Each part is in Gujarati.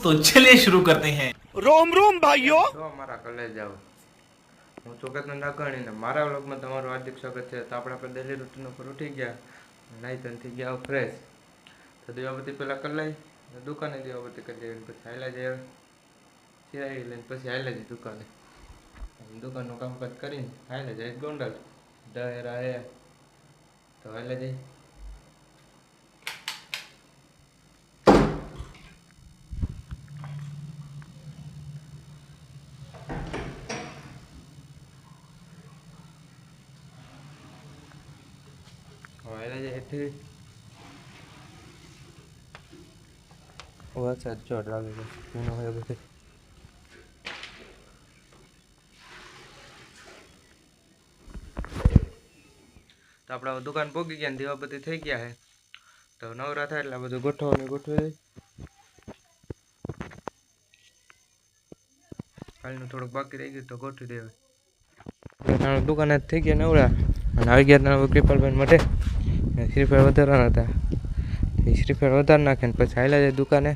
तो चलिए शुरू करते हैं रोम रोम भाइयों જો મારા કલેજ જાઓ હું ચોકતનો નાગણી ને મારા વ્લોગમાં તમારું હાર્દિક સ્વાગત છે તો આપણે આપણે ડેલી રૂટીન ઉપર ઉઠી ગયા નાઈ ધન થઈ ગયા ફ્રેશ તો દીવાબત્તી પહેલાં કરી લઈ ને દુકાને દીવાબત્તી કરી દઈએ પછી હાલ્યા જાય સિરાઈ લઈને પછી હાલ્યા જાય દુકાને અને દુકાનનું કામકાજ કરીને હાલ્યા જાય ગોંડલ દહેરા એ તો હાલ્યા જાય વરસાદ ચોટ લાગે છે એનો હોય બધે તો આપણે દુકાન પોગી ગયા ને બધી થઈ ગયા છે તો નવરા થાય એટલે બધું ગોઠવી દે કાલનું થોડુંક બાકી રહી ગયું તો ગોઠવી દેવાય દુકાને થઈ ગયા નવરા અને આવી ગયા કૃપાલભાઈ માટે શ્રીફળ વધારવાના હતા. શ્રીફળ વધારી નાખે ને પછી હાલ્યા જાય દુકાને.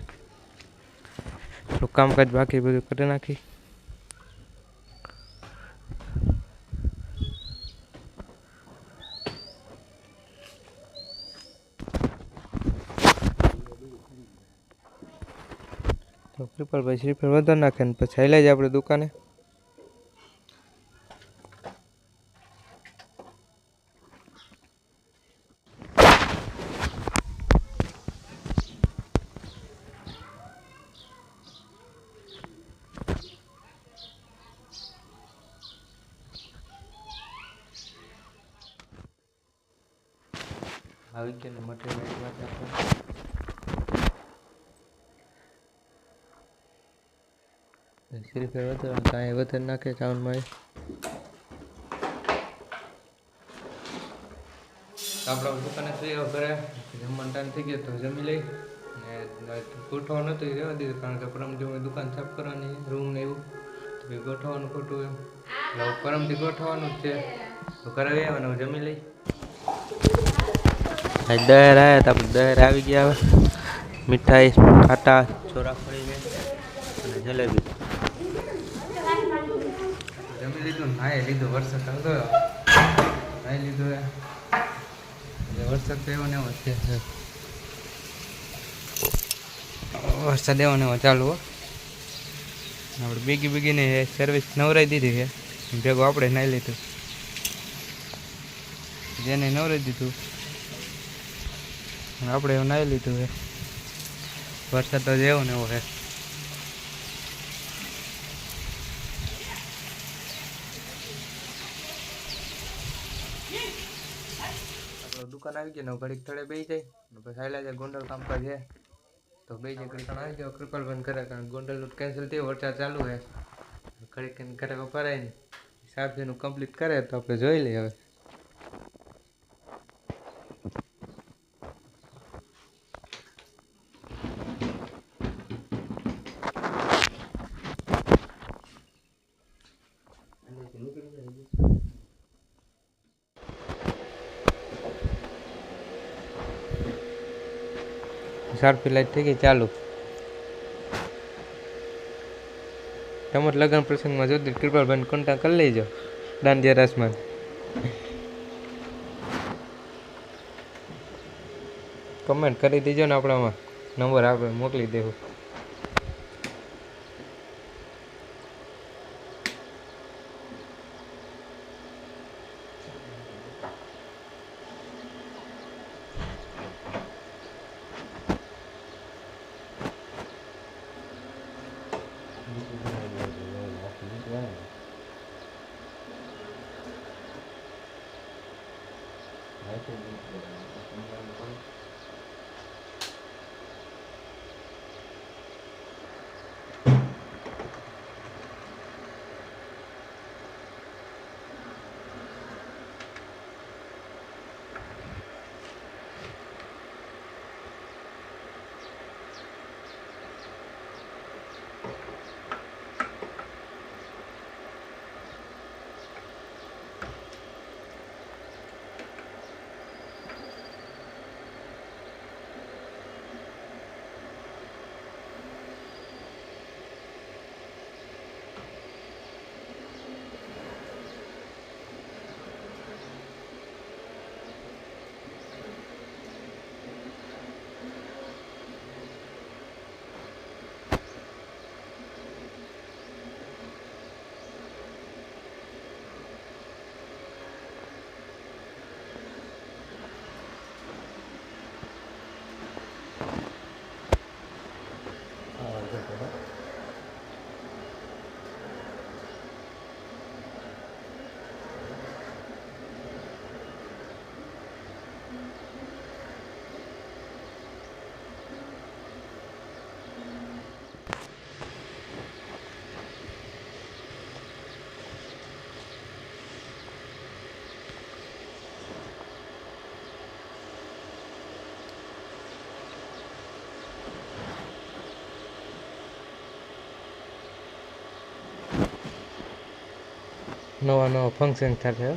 થોડું કામકાજ બાકી બધું કરી નાખી. શ્રીફળ ભાઈ શ્રીફળ વધારી નાખે ને પછી હાલ્યા જાય આપણે દુકાને. આપણે શ્રીફળ વધારે કાંઈ વધારે નાખે ચાવલમાં આપણા દુકાને થઈ ગયો ઘરે જમવાનું ટાઈમ થઈ ગયો તો જમી લઈ. ને ગોઠવવાનું નહોતું એ રહેવા દીધું કારણ કે પરમથી દુકાન સાફ કરવાની રૂમ ને એવું. તો ભાઈ ગોઠવવાનું ખોટું એમ. એટલે પરમથી ગોઠવવાનું જ છે. તો ઘરે આવ્યા અને હું જમી લઈ. દહેર આવ્યા તા આપણે દહેર આવી ગયા હવે. મીઠાઈ ખાટા ચોરાફળી ને અને જલેબી. લીધું નાય લીધું, વરસાદ આવતો નાહી લીધું એટલે વરસાદ તો એવો ને એવો છે. વરસાદ એવો ને એવો ચાલુ આપણે બીગી બીગીને સર્વિસ નવરાઈ દીધી છે. ભેગું આપણે નાહી લીધું. જેને નવરાઈ દીધું, આપણે એવું નાહી લીધું છે. વરસાદ તો જેવો ને એવો છે આપણે દુકાન આવી ગયા ને ઘડીક થડે બે જાય. પછી હાલ્યા જાય, ગોંડલ પર છે તો બે જાય, ઘડીક આવી જાઓ કૃપાલ બંધ કરે કારણ ગોંડલ કેન્સલ થયો, વરસાદ ચાલુ છે ઘડીક ઘરે વપરાય નહીં. સાહેબજીનું કમ્પ્લીટ કરે તો આપણે જોઈ લઈએ હવે. સારપી લાઈટ થઈ ગઈ, ચાલુ. તમારે લગ્ન પ્રસંગમાં જોતી કૃપાલભાઈ કોન્ટેક્ટ કરી લેજો, દાંડિયા રસમાં. કમેન્ટ કરી દેજો ને આપણામાં. નંબર આપણે મોકલી દેવું. નવા નવા ફંક્શન થશે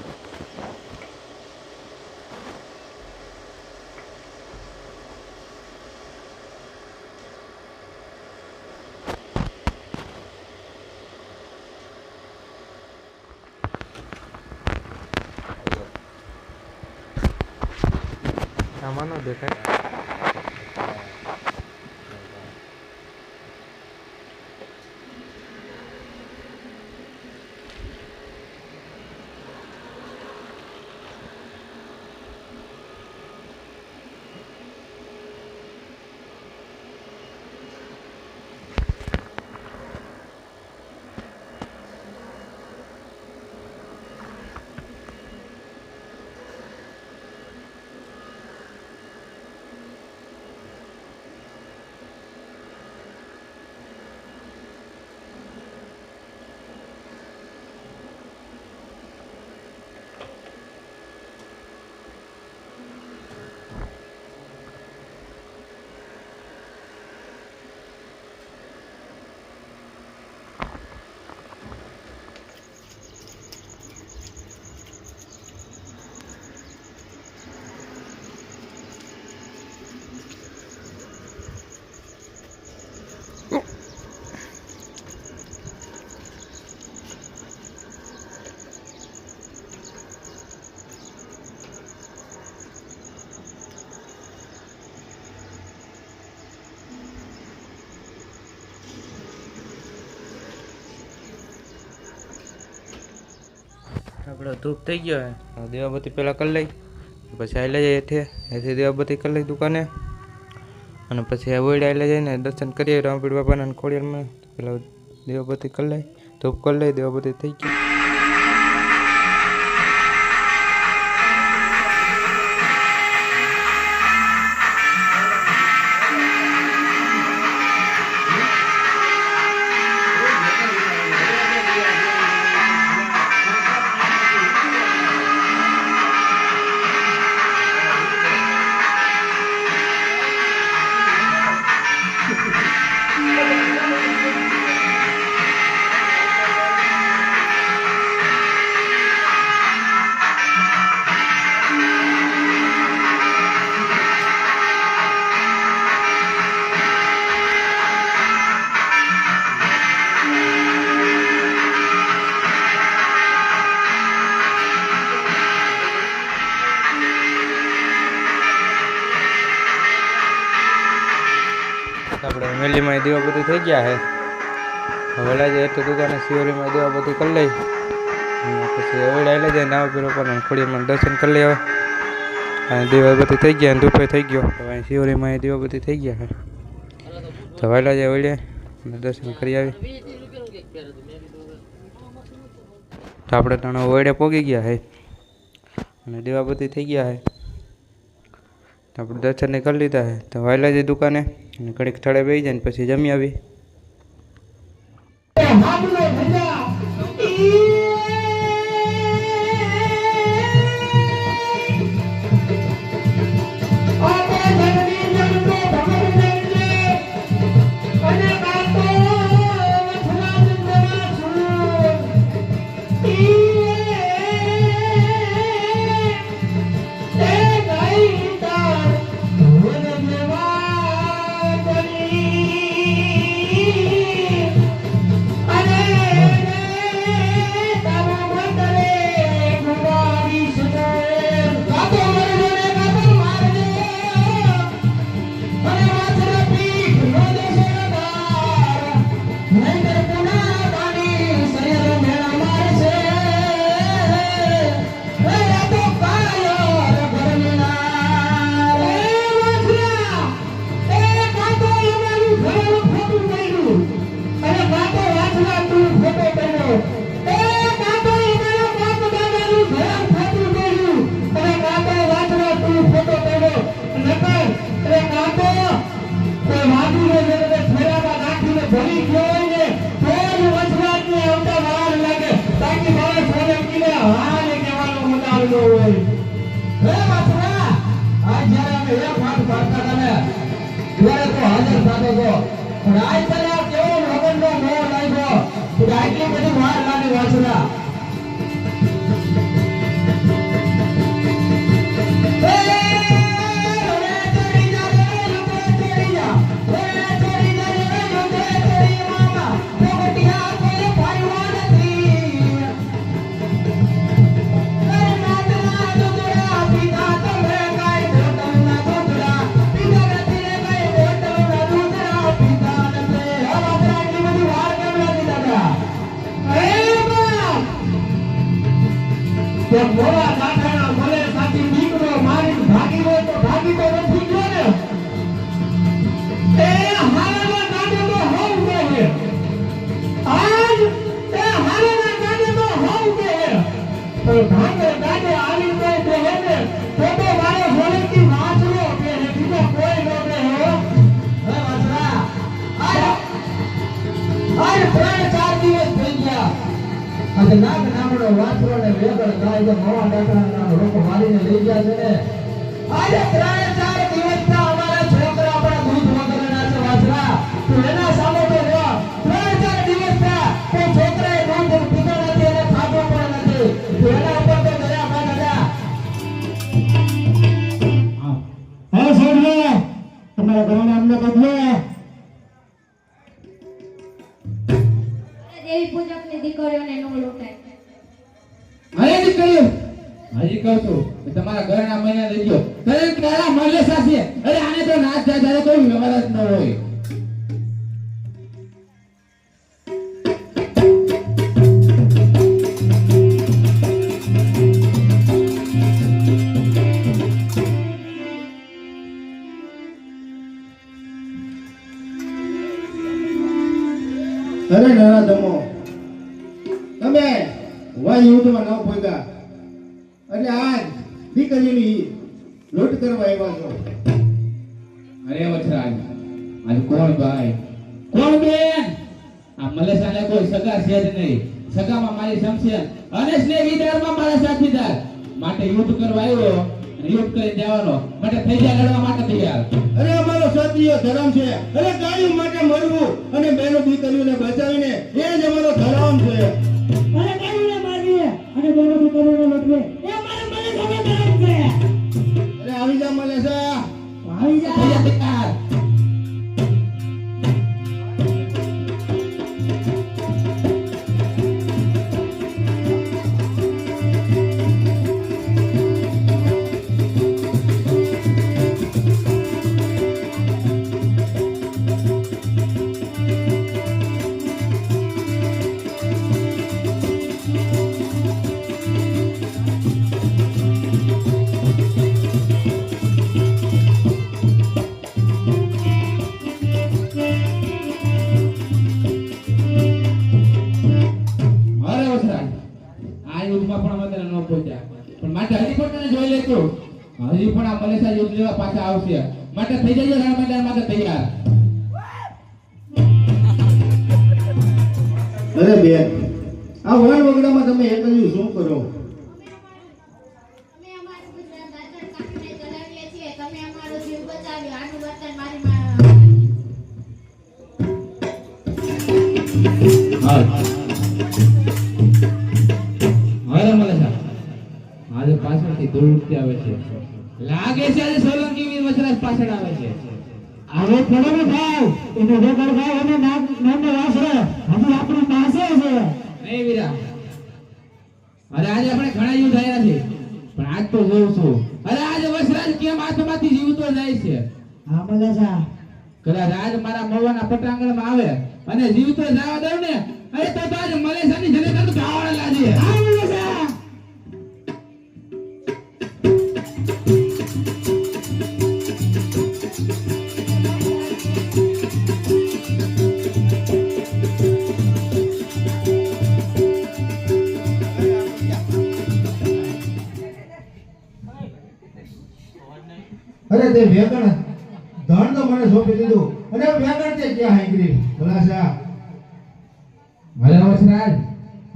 હો. આમાં ન આપણો ધૂપ થઈ ગયો હે. દેવાબત્તી પહેલાં કરી લઈ, પછી આવી લઈ હેઠે હેઠે દેવાબતી કરી લઈ દુકાને. અને પછી આ ઓઈડ આઈ જઈને દર્શન કરીએ રામપીડ બાપાના ખોડિયારમાં. પેલા દેવાબતી કરી લઈ, ધૂપ કરી લઈ દેવાબતી થઈ ગઈ. મેલીમાં દેવાબત્તી થઈ ગયા હે હવે જાય તો દુકાને શિવરીમાં દેવાબત્તી કરી લઈ. પછી આઈ લઈ જાય નાવ પીરો પણ ખોડીમાં દર્શન કરી લઈ અને દેવાબત્તી થઈ ગયા અને ધૂપે થઈ ગયો. હવે અહીં શિવરીમાં દેવાબત્તી થઈ ગયા હે તો વહેલા જાય અને દર્શન કરી આવી. તો આપણે ત્રણ ઓઈડે પોગી ગયા છે. અને દેવાબત્તી થઈ ગયા છે. આપણે દર્શન કરી લીધા હે તો વહેલા જઈ દુકાને ઘડીક સ્થળે બેસી જાય ને પછી જમી આવી. ભૂલી ગયો હોય ને તો જ વચનાત ને આવતા વાર લાગે. તાકી મારા છોડે કીને હા ને કહેવાનો મુદાલ ન હોય. હે બાપરા આ જ્યારે અમે એ પાઠ પાડતા તમે, ત્યારે તો હાજર થતો તો. પણ આજ તને કેવો લગનનો મોહ લાગ્યો. આટલી બધી વાર લાગે વાસના અને નાગ નામનો વાછરો ને વેગળ ગાય તો નવા ડાકરાના લોકો મારીને લઈ ગયા છે ને. આજે ચાર દિવસના અમારા છોકરા છે વાછરા સામે તો જો, ત્રણ ચાર દિવસના તે છોકરાએ દૂધ પીધો નથી અને પણ નથી. તું એના ઉપર તો દયા કર દાદા હા. અરે હાજી કરતો છું તમારા ઘરના મહિના લઈ ગયો. તને તારા મળે સાસે અરે આને તો નાચ જાય ત્યારે કોઈ વ્યવહાર જ ન હોય. મારી અને સ્નેહ વિદારમાં મારા સાથીદાર માટે યુદ્ધ કરવા આવ્યો યુદ્ધ કરી દેવાનો માટે થઈ જાય લડવા માટે તૈયાર. અરે અમારો ક્ષત્રિય ધર્મ છે. અરે ગાયું માટે મરવું અને બેનો દીકરીઓને બચાવીને એ જ અમારો ધર્મ છે. આ યુદ્ધ લેવા પાછા આવશે. માટે થઈ જઈએ રણ મેદાન માટે તૈયાર. અરે બે આ વન વગડામાં તમે એકલ્યું શું કરો? અમે અમારું ગુજરાત દાતણ કાપીને ચલાવીએ છીએ. તમે અમારો જીવ બચાવ્યો. આનું વર્તન મારી મા- અરે મલેશા આજે પાછળથી ઉડતી આવે છે. લાગે છે આજે સોલંકી વીર વજરાજ પાછળ આવે છે. હવે ને ભાવ એને કર ભાવ અને નાગ નામનો વાસરો હજી આપણી પાસે છે. નહીં વીરા. અરે આજે આપણે ઘણા યુદ્ધ થયા છે. પણ આજ તો જોઉં છું. અરે આજે વસરાજ કેમ હાથમાંથી જીવતો જાય છે? હા મલેશા કદાચ આજ મારા મવાના પટાંગણમાં આવે અને જીવતો જવા દઉં ને અરે તો આજ મલેશિયાની જનતા તો ગાવાડા લાજે તે વેગણ ધન તો મને સોંપી દીધું. અને વેગણ તે ક્યાં હાંગરી ખલાસા. ભલે વસરાજ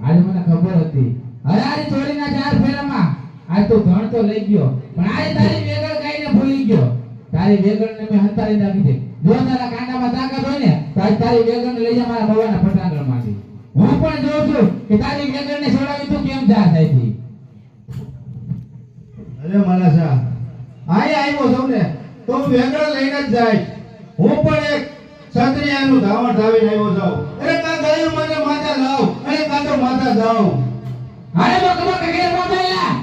આજે? મને ખબર હતી. આજે ચોરીના ચાર ફેરામાં. આજ તો ધણ તો લઈ ગયો. પણ આજે તારી વેગળ ગાઈને ભૂલી ગયો. તારી વેગળને મેં હંતાડી નાખી દે જો તારા કાંડામાં તાકાત હોય ને તો આજ તારી વેગણ લઈ જા મારા ભવાના પટાંગણમાંથી. હું પણ જોઉં છું કે તારી વેગળને છોડાવી તું કેમ જા થાય અરે મારા સા આય આવ્યો છું ને. તો હું લઈને જ જાય. હું પણ એક ક્ષત્રિયાનું ધાવણ ધાવીને આવ્યો છું અરે કા ગયું મને માતા લાવ? અરે કા તો માતા જાવ અરે તો તમે કે ઘેર મોબાઈલ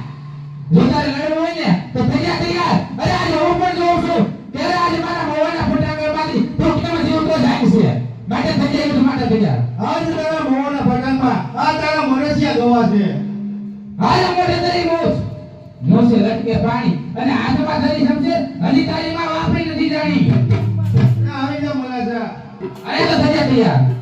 જો તારે લડવું હોય ને તો તૈયાર તૈયાર. અરે આજે હું પણ જોઉં છું. ત્યારે આજે મારા મોબાઈલના ફોટા કરવાથી તો કેમ જીવતો જાય છે? માટે થઈ જાય તો માટે તૈયાર આજ તારા મોહના પટાંગમાં આ તારા મરસિયા ગવા છે હાલ મોઢે તરી મોસ મોસે લટકે પાણી. અને આજમાં ધરી સમજે હજી તારી માં વાપરી નથી જાણી. આવી અરે તો થઈ જા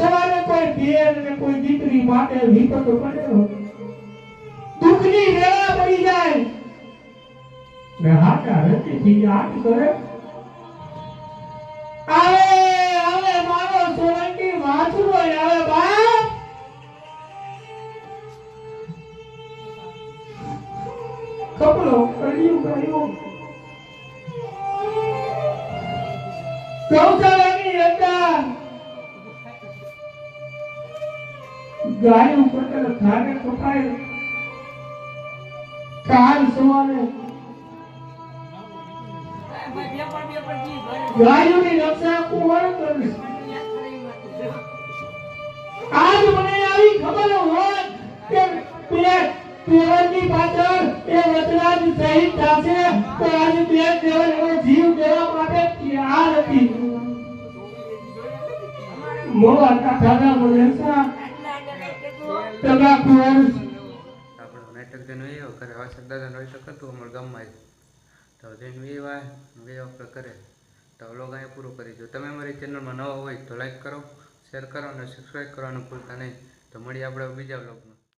સવારે કોઈ બેન ને કોઈ દીકરી માટે વિપત પડ્યો દુઃખની વેળા પડી જાય ને હાટા રતીથી યાદ કરે આવે આવે મારો સોલંકી વાછરો આવે બાપ કપડો કર્યું કર્યું ગૌશાળાની ગાયું પટેલ ખાને કપાય કાલ સવારે ગાયોની રક્ષા કોણ કરે આજ મને આવી ખબર હોત કે બે પેરની પાછળ એ વચરાજ શહીદ થશે, તો આજ બે દેવર એનો જીવ દેવા માટે તૈયાર હતી. મોવા કાઠાના મલેસા તગા કુંવર આપણો નાટક જેનું એ કરે વાસક દાદાનું નાટક હતું અમારા ગામમાં જ. તો વાય બે આપણે કરે. તો વ્લોગ અહીંયા પૂરું કરી જો તમે અમારી ચેનલમાં નવા હોય તો લાઈક કરો શેર કરો અને સબસ્ક્રાઈબ કરવાનું ભૂલતા નહીં. તો મળીએ આપણે બીજા વ્લોગમાં